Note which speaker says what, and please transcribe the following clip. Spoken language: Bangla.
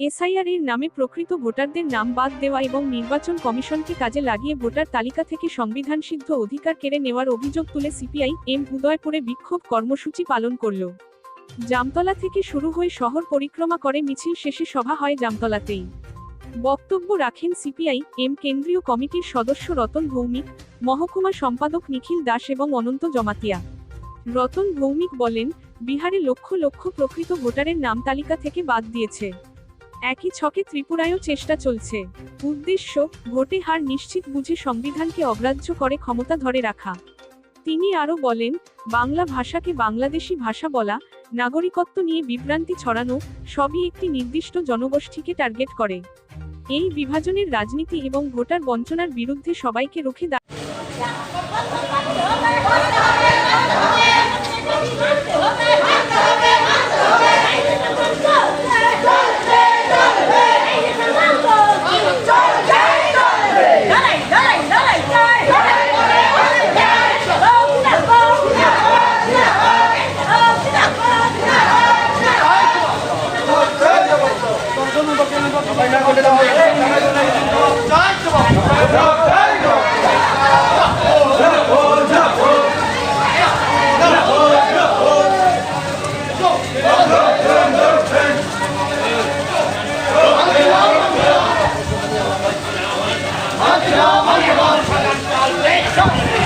Speaker 1: এসআইআর এর নামে প্রকৃত ভোটারদের নাম বাদ দেওয়া এবং নির্বাচন কমিশনকে কাজে লাগিয়ে ভোটার তালিকা থেকে সংবিধানসিদ্ধ অধিকার কেড়ে নেওয়ার অভিযোগ তুলে সিপিআই এম উদয়পুরে বিক্ষোভ কর্মসূচি পালন করল। জামতলা থেকে শুরু হয়ে শহর পরিক্রমা করে মিছিল শেষে সভা হয় জামতলাতেই। বক্তব্য রাখেন সিপিআই এম কেন্দ্রীয় কমিটির সদস্য রতন ভৌমিক, মহকুমা সম্পাদক নিখিল দাস এবং অনন্ত জমাতিয়া। রতন ভৌমিক বলেন, বিহারে লক্ষ লক্ষ প্রকৃত ভোটারের নাম তালিকা থেকে বাদ দিয়েছে। একই ছকে ত্রিপুরায়ও চেষ্টা চলছে। উদ্দেশ্য, ভোটে হার নিশ্চিত বুঝে সংবিধানকে অগ্রাহ্য করে ক্ষমতা ধরে রাখা। তিনি আরও বলেন, বাংলা ভাষাকে বাংলাদেশি ভাষা বলা, নাগরিকত্ব নিয়ে বিভ্রান্তি ছড়ানো, সবই একটি নির্দিষ্ট জনগোষ্ঠীকে টার্গেট করে। এই বিভাজনের রাজনীতি এবং ভোটার বঞ্চনার বিরুদ্ধে সবাইকে রুখে দাঁড়
Speaker 2: Hey!